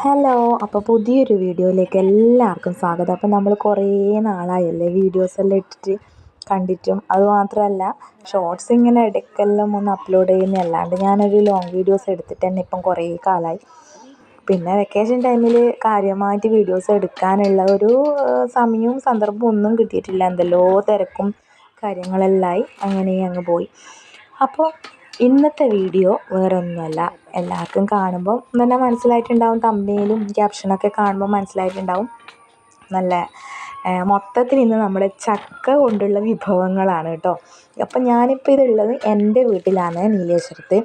Hello അപ്പോൾ പുതിയൊരു വീഡിയോയിലേക്ക് എല്ലാവർക്കും സ്വാഗതം. അപ്പോൾ നമ്മൾ കുറേ നാളായല്ലേ വീഡിയോസ് എല്ലാം ഇട്ടിട്ട് കണ്ടിട്ടും. അതുമാത്രമല്ല ഷോർട്സ് ഇങ്ങനെ ഇടയ്ക്കെല്ലാം ഒന്ന് അപ്ലോഡ് ചെയ്യുന്ന അല്ലാണ്ട് ഞാനൊരു ലോങ് വീഡിയോസ് എടുത്തിട്ട് തന്നെ ഇപ്പം കുറേ കാലമായി പിന്നെ വെക്കേഷൻ ടൈമിൽ കാര്യമായിട്ട് വീഡിയോസ് എടുക്കാനുള്ള ഒരു സമയവും സന്ദർഭവും ഒന്നും കിട്ടിയിട്ടില്ല. എന്തെല്ലോ തിരക്കും കാര്യങ്ങളെല്ലാം ആയി. അങ്ങനെ അങ്ങ് പോയി. അപ്പോൾ ഇന്നത്തെ വീഡിയോ വേറൊന്നുമല്ല. എല്ലാവർക്കും കാണുമ്പോൾ തന്നെ മനസ്സിലായിട്ടുണ്ടാവും. തമ്പനയിലും ക്യാപ്ഷനൊക്കെ കാണുമ്പോൾ മനസ്സിലായിട്ടുണ്ടാവും. നല്ല മൊത്തത്തിൽ ഇന്ന് നമ്മുടെ ചക്ക കൊണ്ടുള്ള വിഭവങ്ങളാണ് കേട്ടോ. അപ്പം ഞാനിപ്പോൾ ഇതുള്ളത് എന്റെ വീട്ടിലാണ് നീലേശ്വരത്ത്.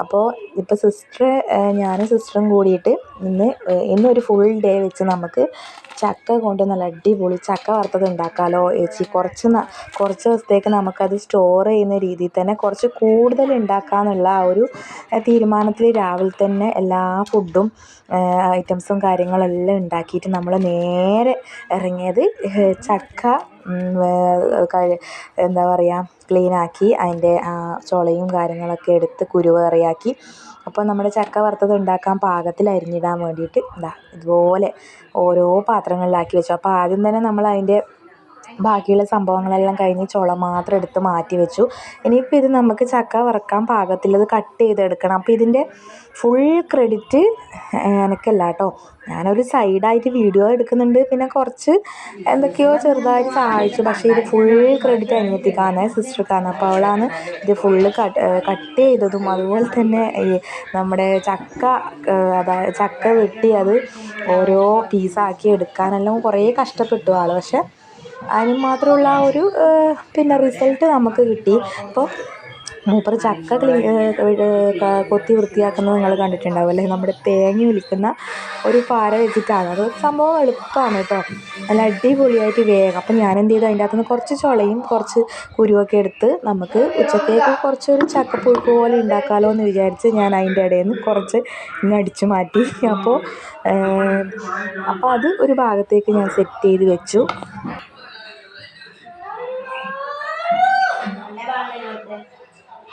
അപ്പോൾ ഇപ്പോൾ സിസ്റ്റർ ഞാനും സിസ്റ്ററും കൂടിയിട്ട് ഇന്ന് ഇന്നൊരു ഫുൾ ഡേ വെച്ച് നമുക്ക് ചക്ക കൊണ്ട് നല്ല അടിപൊളി ചക്ക വറുത്തത് ഉണ്ടാക്കാമല്ലോ ചേച്ചി കുറച്ച് കുറച്ച് ദിവസത്തേക്ക് നമുക്കത് സ്റ്റോർ ചെയ്യുന്ന രീതിയിൽ തന്നെ കുറച്ച് കൂടുതൽ ഉണ്ടാക്കാമെന്നുള്ള ആ ഒരു തീരുമാനത്തിൽ രാവിലെ തന്നെ എല്ലാ ഫുഡും ഐറ്റംസും കാര്യങ്ങളെല്ലാം ഉണ്ടാക്കിയിട്ട് നമ്മൾ നേരെ ഇറങ്ങിയത് ചക്ക എന്താ പറയുക ക്ലീനാക്കി അതിന്റെ ചുളയും കാര്യങ്ങളൊക്കെ എടുത്ത് കുരുവേറിയാക്കി അപ്പോൾ നമ്മുടെ ചക്ക വറുത്തത് ഉണ്ടാക്കാൻ പാകത്തിൽ അരിഞ്ഞിടാൻ വേണ്ടിയിട്ട് ഇതാ ഇതുപോലെ ഓരോ പാത്രങ്ങളിലാക്കി വെച്ചു. അപ്പോൾ ആദ്യം തന്നെ നമ്മൾ അതിന്റെ ബാക്കിയുള്ള സംഭവങ്ങളെല്ലാം കഴിഞ്ഞ് ചുള മാത്രം എടുത്ത് മാറ്റി വെച്ചു. ഇനിയിപ്പോൾ ഇത് നമുക്ക് ചക്ക വറക്കാൻ പാകത്തിലത് കട്ട് ചെയ്തെടുക്കണം. അപ്പോൾ ഇതിന്റെ ഫുൾ ക്രെഡിറ്റ് എനിക്കല്ല കേട്ടോ ഞാനൊരു സൈഡായിട്ട് വീഡിയോ എടുക്കുന്നുണ്ട്. പിന്നെ കുറച്ച് എന്തൊക്കെയോ ചെറുതായിട്ട് സഹായിച്ചു. പക്ഷേ ഇത് ഫുൾ ക്രെഡിറ്റ് അനിയത്തിക്കാണ് സിസ്റ്റർക്കാന്ന് അപ്പോൾ അവളാണ് ഇത് ഫുള്ള് കട്ട് കട്ട് ചെയ്തതും. അതുപോലെ തന്നെ ഈ നമ്മുടെ ചക്ക അതായത് ചക്ക വെട്ടി അത് ഓരോ പീസാക്കി എടുക്കാനെല്ലാം കുറേ കഷ്ടപ്പെട്ടു ആൾ പക്ഷെ അതിന് മാത്രമുള്ള ആ ഒരു പിന്നെ റിസൾട്ട് നമുക്ക് കിട്ടി. അപ്പോൾ മൂപ്പർ ചക്ക ക്ലീ കൊത്തി വൃത്തിയാക്കുന്നത് നിങ്ങൾ കണ്ടിട്ടുണ്ടാവും അല്ലെങ്കിൽ നമ്മുടെ തേങ്ങ ഒലിക്കുന്ന ഒരു പാര വെച്ചിട്ടാണ്. അത് സംഭവം എളുപ്പമാണ് കേട്ടോ. നല്ല അടിപൊളിയായിട്ട് വേഗം. അപ്പം ഞാൻ എന്ത് ചെയ്തു? അതിന്റെ അകത്തുനിന്ന് കുറച്ച് ചുളയും കുറച്ച് കുരുവൊക്കെ എടുത്ത് നമുക്ക് ഉച്ചത്തേക്ക് കുറച്ചൊരു ചക്കപ്പുഴുക്ക് പോലെ ഉണ്ടാക്കാമല്ലോ എന്ന് വിചാരിച്ച് ഞാൻ അതിന്റെ ഇടയിൽ നിന്ന് കുറച്ച് ഇങ്ങനെ അടിച്ചു മാറ്റി. അപ്പോൾ അപ്പോൾ അത് ഒരു ഭാഗത്തേക്ക് ഞാൻ സെറ്റ് ചെയ്ത് വെച്ചു.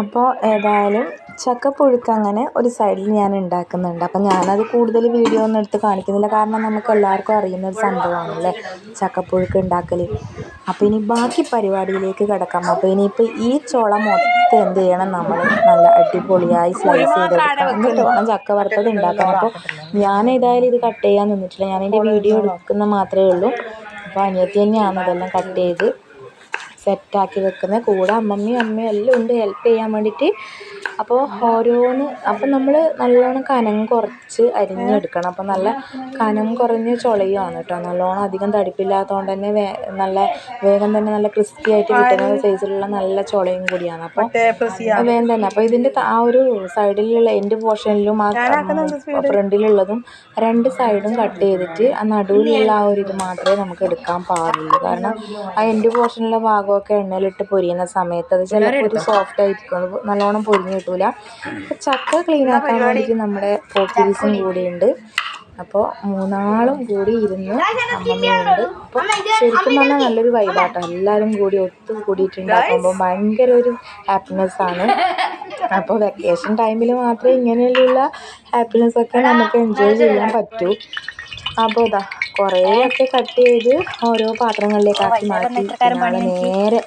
അപ്പോൾ ഏതായാലും ചക്കപ്പുഴുക്ക് അങ്ങനെ ഒരു സൈഡിൽ ഞാൻ ഉണ്ടാക്കുന്നുണ്ട്. അപ്പം ഞാനത് കൂടുതൽ വീഡിയോ ഒന്നും എടുത്ത് കാണിക്കുന്നില്ല. കാരണം നമുക്ക് എല്ലാവർക്കും അറിയുന്ന ഒരു സംഭവമാണല്ലേ ചക്കപ്പുഴുക്ക് ഉണ്ടാക്കൽ അപ്പോൾ ഇനി ബാക്കി പരിപാടിയിലേക്ക് കിടക്കാം. അപ്പോൾ ഇനിയിപ്പോൾ ഈ ചുള മൊത്തം എന്ത് ചെയ്യണം നമ്മൾ നല്ല അടിപൊളിയായി സ്ലൈസ് ചെയ്തെടുക്കണം എന്നിട്ട് വേണം ചക്ക വറുത്തത് ഉണ്ടാക്കാൻ. അപ്പോൾ ഞാൻ ഏതായാലും ഇത് കട്ട് ചെയ്യാൻ നിന്നിട്ടില്ല. ഞാൻ എന്റെ വീഡിയോ എടുക്കുന്ന മാത്രമേ ഉള്ളൂ. അപ്പോൾ അനിയത്തി തന്നെയാണ് അതെല്ലാം കട്ട് ചെയ്ത് സെറ്റാക്കി വെക്കുന്നത് കൂടെ. അമ്മമ്മയും അമ്മയും എല്ലാം ഉണ്ട്. ഹെൽപ്പ് ചെയ്യാൻ വേണ്ടിയിട്ട് അപ്പോൾ ഓരോന്ന് അപ്പം നമ്മൾ നല്ലോണം കനം കുറച്ച് അരിഞ്ഞെടുക്കണം. അപ്പം നല്ല കനം കുറഞ്ഞ ചുളയുമാണ് കേട്ടോ നല്ലോണം അധികം തടിപ്പില്ലാത്തതുകൊണ്ട് തന്നെ വേ നല്ല വേഗം തന്നെ നല്ല ക്രിസ്പി ആയിട്ട് കിട്ടുന്ന സൈസിലുള്ള നല്ല ചുളയും കൂടിയാണ്. അപ്പോൾ വേഗം തന്നെ. അപ്പോൾ ഇതിന്റെ ആ ഒരു സൈഡിലുള്ള എൻഡ് പോർഷനിലും ആ ഫ്രണ്ടിലുള്ളതും രണ്ട് സൈഡും കട്ട് ചെയ്തിട്ട് ആ നടുവിലുള്ള ആ ഒരു ഇത് മാത്രമേ നമുക്ക് എടുക്കാൻ പാടുള്ളൂ. കാരണം ആ എൻഡ് പോർഷനിലെ ഭാഗമൊക്കെ എണ്ണയിലിട്ട് പൊരിയുന്ന സമയത്ത് അത് ചിലപ്പോൾ ഒരു സോഫ്റ്റ് ആയിരിക്കും. നല്ലോണം പൊരിഞ്ഞ് കിട്ടൂല. ചക്ക ക്ലീൻ ആക്കാൻ വേണ്ടിയിട്ട് നമ്മുടെ കൂടി ഉണ്ട് അപ്പോൾ മൂന്നാളും കൂടി ഇരുന്ന് അമ്മമ്മയുണ്ട് അപ്പോൾ ശരിക്കും പറഞ്ഞാൽ നല്ലൊരു വൈബാട്ടോ എല്ലാവരും കൂടി ഒത്തു കൂടിയിട്ടുണ്ടാക്കുമ്പോൾ ഭയങ്കര ഒരു ഹാപ്പിനെസ് ആണ്. അപ്പോൾ വെക്കേഷൻ ടൈമിൽ മാത്രമേ ഇങ്ങനെയുള്ള ഹാപ്പിനെസ് ഒക്കെ നമുക്ക് എൻജോയ് ചെയ്യാൻ പറ്റൂ. അപ്പോൾ ഇതാ കുറേയൊക്കെ കട്ട് ചെയ്ത് ഓരോ പാത്രങ്ങളിലേക്കാക്കി മാറ്റി. നേരെ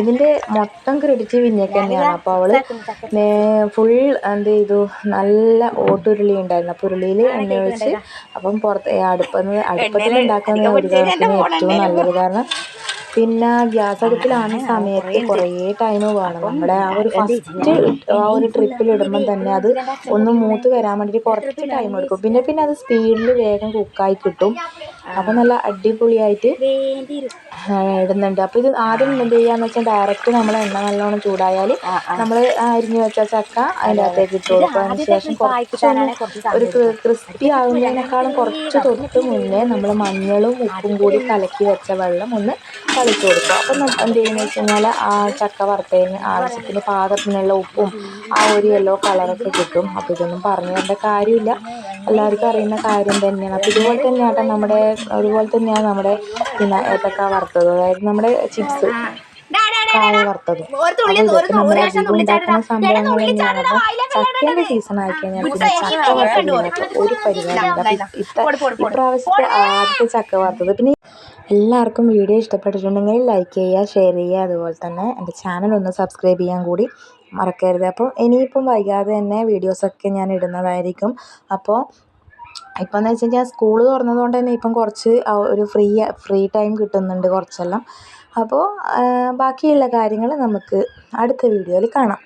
ഇതിന്റെ മൊത്തം ക്രെഡിറ്റ് വിഞ്ഞയ്ക്ക് തന്നെയാണ്. അപ്പോൾ അവൾ ഫുൾ എന്ത് ചെയ്തു? നല്ല ഓട്ടുരുളി ഉണ്ടായിരുന്നു. അപ്പോൾ ഉരുളിയിൽ എണ്ണ ഒഴിച്ച് അപ്പം പുറത്ത് അടുപ്പന്ന് അടുപ്പത്തിൽ ഉണ്ടാക്കുന്ന ഒരു കണക്കിന് ഏറ്റവും നല്ലത് കാരണം പിന്നെ ഗ്യാസ് അടുപ്പിലാണ് സമയത്ത് കുറേ ടൈം വേണം. നമ്മുടെ ആ ഒരു ഫസ്റ്റ് ആ ഒരു ട്രിപ്പിൽ ഇടുമ്പം തന്നെ അത് ഒന്ന് മൂത്ത് വരാൻ വേണ്ടിയിട്ട് കുറച്ച് ടൈം എടുക്കും. പിന്നെ പിന്നെ അത് സ്പീഡിൽ വേഗം കുക്കായി കിട്ടും. അപ്പം നല്ല അടിപൊളിയായിട്ട് ഇടുന്നുണ്ട്. അപ്പോൾ ഇത് ആദ്യം എന്ത് ചെയ്യാന്ന് വെച്ചാൽ ഡയറക്റ്റ് നമ്മൾ എണ്ണ നല്ലോണം ചൂടായാൽ നമ്മൾ അരിഞ്ഞു വെച്ച ചക്ക അതിന്റെ അകത്തേക്ക് ഇട്ട് കൊടുക്കും. അതിന് ശേഷം കുറച്ച് ഒരു ക്രിസ്പി ആകുന്നതിനേക്കാളും കുറച്ച് തൊട്ട് മുന്നേ നമ്മൾ മഞ്ഞളും ഉപ്പും കൂടി കലക്കി വെച്ച വെള്ളം ഒന്ന് കളിച്ചു കൊടുക്കുക. അപ്പം എന്ത് ചെയ്യുന്നത് വെച്ച് കഴിഞ്ഞാൽ ആ ചക്ക വറുത്തതിന് ആവശ്യത്തിന് പാകത്തിനുള്ള ഉപ്പും ആ ഒരു യെല്ലോ കളറൊക്കെ കിട്ടും. അപ്പോൾ ഇതൊന്നും പറഞ്ഞു തരേണ്ട കാര്യമില്ല. എല്ലാവർക്കും അറിയുന്ന കാര്യം തന്നെയാണ്. അപ്പോൾ ഇതുപോലെ തന്നെയാട്ടെ നമ്മുടെ അതുപോലെ തന്നെയാണ് നമ്മുടെ പിന്നെ ഏത്തക്ക വറുത്തത്. അതായത് നമ്മുടെ ചിപ്സ് കായ വറുത്തത്. ഇതൊക്കെ അധികം ഉണ്ടാക്കുന്ന സംഭവങ്ങൾ തന്നെയാണ്. ചക്കേന്റെ സീസൺ ആയി കഴിഞ്ഞാൽ പിന്നെ ചക്ക വറുത്തതിനൊക്കെ ഒരു പരിപാടിയില്ല ഇപ്രാവശ്യത്തെ ആദ്യത്തെ ചക്ക വറുത്തത്. പിന്നെ എല്ലാവർക്കും വീഡിയോ ഇഷ്ടപ്പെട്ടിട്ടുണ്ടെങ്കിൽ ലൈക്ക് ചെയ്യുക ഷെയർ ചെയ്യുക. അതുപോലെ തന്നെ എന്റെ ചാനൽ ഒന്ന് സബ്സ്ക്രൈബ് ചെയ്യാൻ കൂടി മറക്കരുത്. അപ്പോൾ ഇനിയിപ്പം വൈകാതെ തന്നെ വീഡിയോസൊക്കെ ഞാൻ ഇടുന്നതായിരിക്കും. അപ്പോൾ ഇപ്പം എന്ന് വെച്ച് കഴിഞ്ഞാൽ സ്കൂൾ തുറന്നതുകൊണ്ട് തന്നെ ഇപ്പം കുറച്ച് ഒരു ഫ്രീ ഫ്രീ ടൈം കിട്ടുന്നുണ്ട് കുറച്ചെല്ലാം. അപ്പോൾ ബാക്കിയുള്ള കാര്യങ്ങൾ നമുക്ക് അടുത്ത വീഡിയോയിൽ കാണാം.